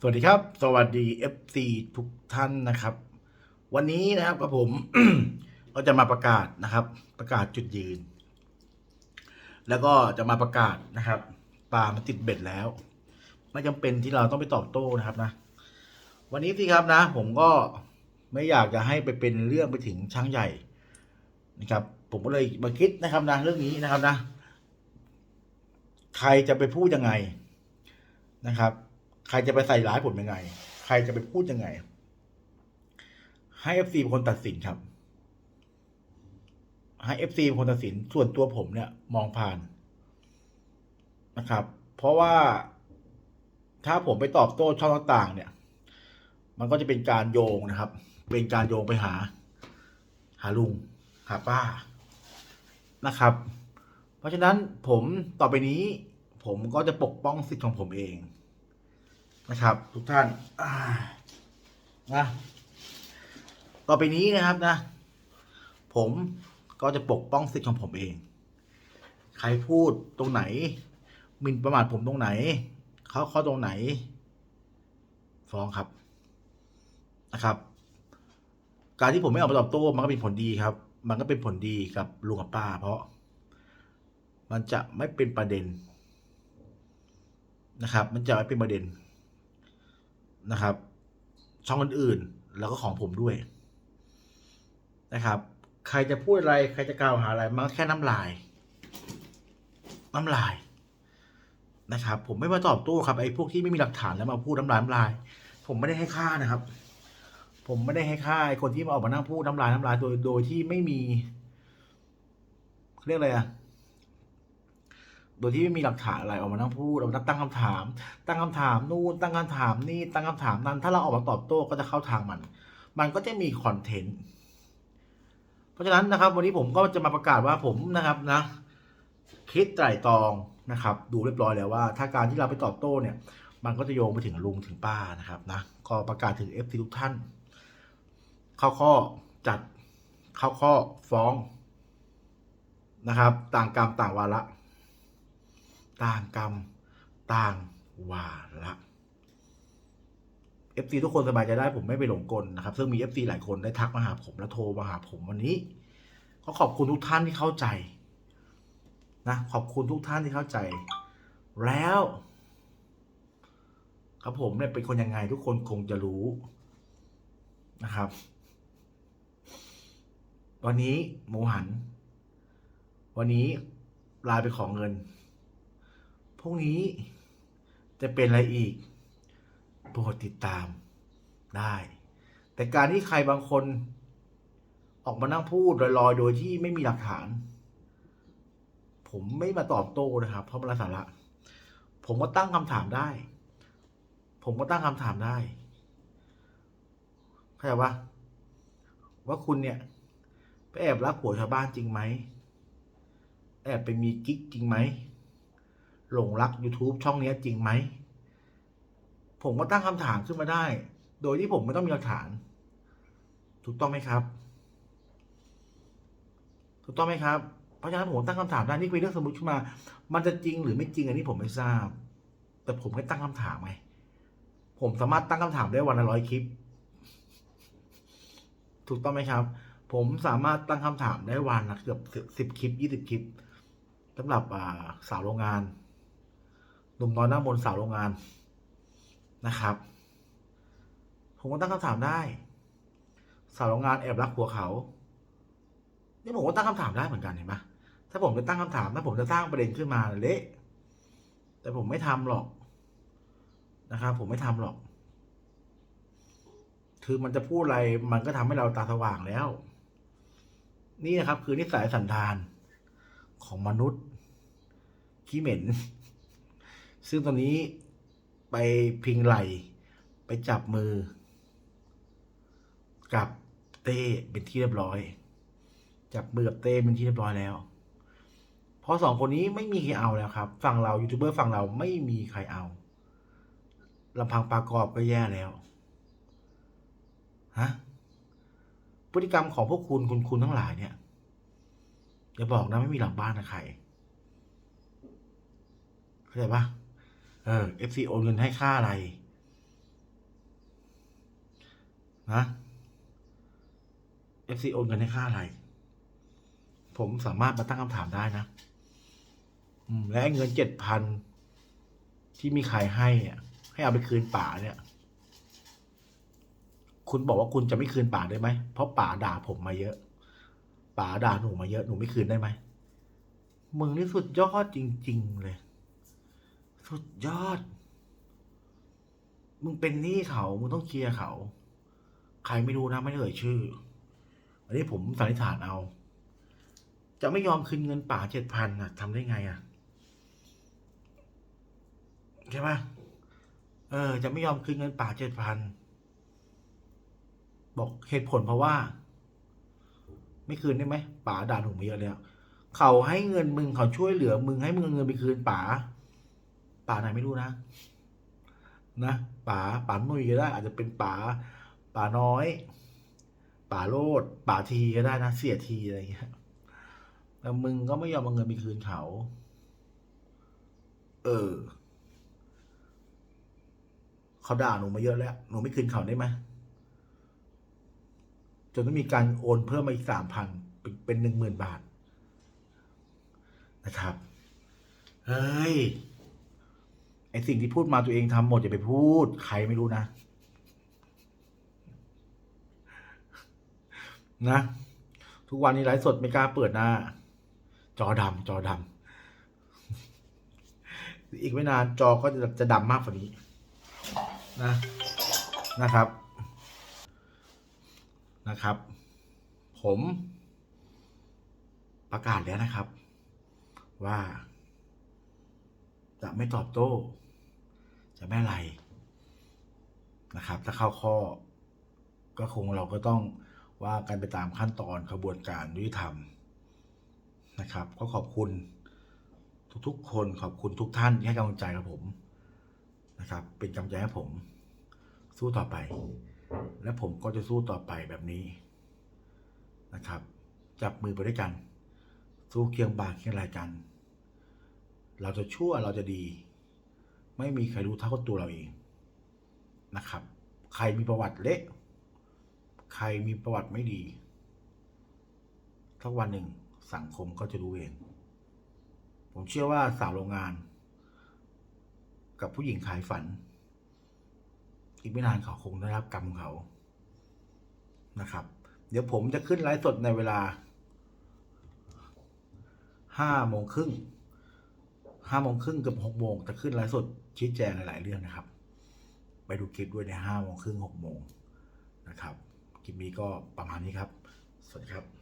สวัสดีครับ สวัสดี FC ทุกท่านนะครับ วันนี้นะครับกับผมก็จะมาประกาศนะครับ ประกาศจุดยืน แล้วก็จะมาประกาศนะครับปลามันติดเบ็ดแล้ว ไม่จำเป็นที่เราต้องไปตอบโต้นะครับนะ วันนี้สิครับนะ ผมก็ไม่อยากจะให้ไปเป็นเรื่องไปถึงช้างใหญ่นะครับ ผมก็เลยมาคิดนะครับนะเรื่องนี้นะครับนะ ใครจะไปพูดยังไงนะครับ ใครจะไปใส่ร้ายผมยังไง ใครจะไปพูดยังไง ให้เอฟซีเป็นคนตัดสินครับ ให้เอฟซีเป็นคนตัดสินส่วนตัวผมเนี่ยมองผ่านนะครับ เพราะว่าถ้าผมไปตอบโต้ช่องต่างๆ เนี่ย มันก็จะเป็นการโยงนะครับ เป็นการโยงไปหา หาลุง หาป้านะครับ เพราะฉะนั้นผมต่อไปนี้ ผมก็จะปกป้องสิทธิ์ของผมเอง นะครับ ทุกท่านนะต่อไปนี้นะครับนะ ผมก็จะปกป้องสิทธิ์ของผมเอง ใครพูดตรงไหนหมินประมาทผมตรงไหน เขาเขาตรงไหน ฟ้องครับนะครับ การที่ผมไม่ออกมาตอบโต้มันก็เป็นผลดีครับ มันก็เป็นผลดีกับลุงกับป้า เพราะ มันจะไม่เป็นประเด็นนะครับ มันจะไม่เป็นประเด็น นะครับ ช่องอื่นๆ แล้วก็ของผมด้วยนะครับ ใครจะพูดอะไร ใครจะกล่าวหาอะไรมันแค่น้ำลาย น้ำลายนะครับ ผมไม่มาตอบโต้ครับไอ้พวกที่ไม่มีหลักฐานแล้วมาพูดน้ำลายน้ำลาย ผมไม่ได้ให้ค่านะครับ ผมไม่ได้ให้ค่าไอ้คนที่มาออกมานั่งพูดน้ำลายน้ำลายโดยโดยที่ไม่มีเขาเรียกอะไรอะ โดยที่ไม่มีหลักฐานอะไรออกมานั่งพูดออกมาตั้งคำถาม ตั้งคำถามนู่นตั้งคำถามนี่ตั้งคำถามนั้น ถ้าเราออกมาตอบโต้ก็จะเข้าทางมัน มันก็จะมีคอนเทนต์เพราะฉะนั้นนะครับ วันนี้ผมก็จะมาประกาศว่าผมนะครับนะ คิดไตร่ตรองนะครับ ดูเรียบร้อยแล้วว่า ถ้าการที่เราไปตอบโต้เนี่ย มันก็จะโยงไปถึงลุงถึงป้านะครับนะก็ประกาศถึงเอฟซีทุกท่าน เข้าข้อจัดเข้าข้อฟ้องนะครับ ต่างกรรมต่างวาระ ต่างกรรม ต่างวาระ FC ทุกคนสบายใจได้ผมไม่ไปหลงกลนะครับ ซึ่งมี FC หลายคนได้ทักมาหาผมและโทรมาหาผมวันนี้ ก็ขอบคุณทุกท่านที่เข้าใจนะขอบคุณทุกท่านที่เข้าใจ แล้วครับผมเนี่ยเป็นคนยังไงทุกคนคงจะรู้นะครับ วันนี้หมูหัน วันนี้ลายไปขอเงิน พรุ่งนี้จะเป็นอะไรอีกโปรดติดตามได้ แต่การที่ใครบางคนออกมานั่งพูดลอยๆ โดยที่ไม่มีหลักฐาน ผมไม่มาตอบโต้นะครับ เพราะมันไร้สาระ ผมก็ตั้งคำถามได้ ผมก็ตั้งคำถามได้เข้าใจปะว่าคุณเนี่ยไปแอบรักผัวชาวบ้านจริงไหม แอบไปมีกิ๊กจริงไหม หลงรัก YouTube ช่องนี้จริงไหม ผมก็ตั้งคำถามขึ้นมาได้ โดยที่ผมไม่ต้องมีหลักฐาน ถูกต้องไหมครับ ถูกต้องไหมครับ เพราะฉะนั้นผมตั้งคำถามได้นี่เป็นเรื่องสมมติขึ้นมา มันจะจริงหรือไม่จริงอันนี้ผมไม่ทราบ แต่ผมแค่ตั้งคำถามไง ผมสามารถตั้งคำถามได้วันละร้อยคลิป ถูกต้องไหมครับ ผมสามารถตั้งคำถามได้วันละเกือบสิบคลิปยี่สิบคลิปสำหรับสาวโรงงาน หนุ่มน้อยหน้ามนต์สาวโรงงานนะครับ ผมก็ตั้งคำถามได้ สาวโรงงานแอบรักผัวเขานี่ผมก็ตั้งคำถามได้เหมือนกันเห็นไหมถ้าผมจะตั้งคำถามถ้าผมจะสร้างประเด็นขึ้นมาเละแต่ผมไม่ทำหรอกนะครับ ผมไม่ทำหรอก คือมันจะพูดอะไรมันก็ทำให้เราตาสว่างแล้ว นี่นะครับ คือนิสัยสันดานของมนุษย์ขี้เหม็น ซึ่งตอนนี้ไปพิงไหลไปจับมือ กับเต้เป็นที่เรียบร้อย จับมือกับเต้เป็นที่เรียบร้อยแล้ว เพราะสองคนนี้ไม่มีใครเอาแล้วครับฝั่งเรายูทูบเบอร์ฝั่งเราไม่มีใครเอาลำพังปากรอบก็แย่แล้วฮะพฤติกรรมของพวกคุณคุณคุณทั้งหลายเนี่ยอย่าบอกนะไม่มีหลังบ้านนะใครเข้าใจปะ เออ FC โอนเงินให้ค่าอะไร นะ FC โอนเงินให้ค่าอะไร ผมสามารถมาตั้งคำถามได้นะและเงินเจ็ดพันที่มีใครให้อะให้เอาไปคืนป่าเนี่ย คุณบอกว่าคุณจะไม่คืนป่าได้ไหม เพราะป่าด่าผมมาเยอะ ป่าด่าหนูมาเยอะ หนูไม่คืนได้ไหม มึงนี่สุดยอดจริง ๆ เลย สุดยอด มึงเป็นหนี้เขา มึงต้องเคลียร์เขา ใครไม่รู้นะไม่เอ่ยชื่อ อันนี้ผมสันนิษฐานเอา จะไม่ยอมคืนเงินป่าเจ็ดพันอะทำได้ไงอะใช่ปะเออ จะไม่ยอมคืนเงินป่าเจ็ดพัน บอกเหตุผลเพราะว่า ไม่คืนได้ไหมป๋าด่าหนูมาเยอะแล้วเขาให้เงินมึงเขาช่วยเหลือ มึงให้มึงเงินไปคืนป๋า ป๋าไหนไม่รู้นะ นะป๋าป๋านุ่ยก็ได้ อาจจะเป็นป๋าป๋าน้อยป๋าโลดป๋าทีก็ได้นะ เสียทีอะไรเงี้ยแต่มึงก็ไม่ยอมเอาเงินไปคืนเขา เออเขาด่าหนูมาเยอะแล้ว หนูไม่คืนเขาได้ไหมจนต้องมีการโอนเพิ่มมาอีกสามพันเป็นหนึ่งหมื่นบาทนะครับ เฮ้ย ไอสิ่งที่พูดมาตัวเองทำหมดอย่าไปพูด ใครไม่รู้นะ นะ ทุกวันนี้ไลฟ์สดไม่กล้าเปิดหน้า จอดำจอดำอีกไม่นานจอก็จะจะดำมากกว่านี้ นะนะครับ นะครับ ผมประกาศแล้วนะครับ ว่า จะไม่ตอบโต้ จะไม่อะไรนะครับ ถ้าเข้าข้อ ก็คงเราก็ต้องว่ากันไปตามขั้นตอนกระบวนการยุติธรรมนะครับ ก็ขอบคุณทุกๆคนขอบคุณทุกท่านที่ให้กำลังใจกับผมนะครับ เป็นกำลังใจให้ผม สู้ต่อไป และผมก็จะสู้ต่อไปแบบนี้นะครับ จับมือไปด้วยกัน สู้เคียงบ่าเคียงไหลกัน เราจะชั่วเราจะดี ไม่มีใครรู้เท่ากับตัวเราเองนะครับ ใครมีประวัติเละ ใครมีประวัติไม่ดีสักวันหนึ่งสังคมก็จะรู้เอง ผมเชื่อว่าสาวโรงงาน กับผู้หญิงขายฝัน อีกไม่นานเขาคงได้รับกรรมของเขานะครับ เดี๋ยวผมจะขึ้นไลฟ์สดในเวลาห้าโมงครึ่ง ห้าโมงครึ่งกับหกโมงจะขึ้นไลฟ์สดชี้แจงหลาย ๆ เรื่องนะครับ ไปดูคลิปด้วยในห้าโมงครึ่งหกโมงนะครับ คลิปนี้ก็ประมาณนี้ครับ สวัสดีครับ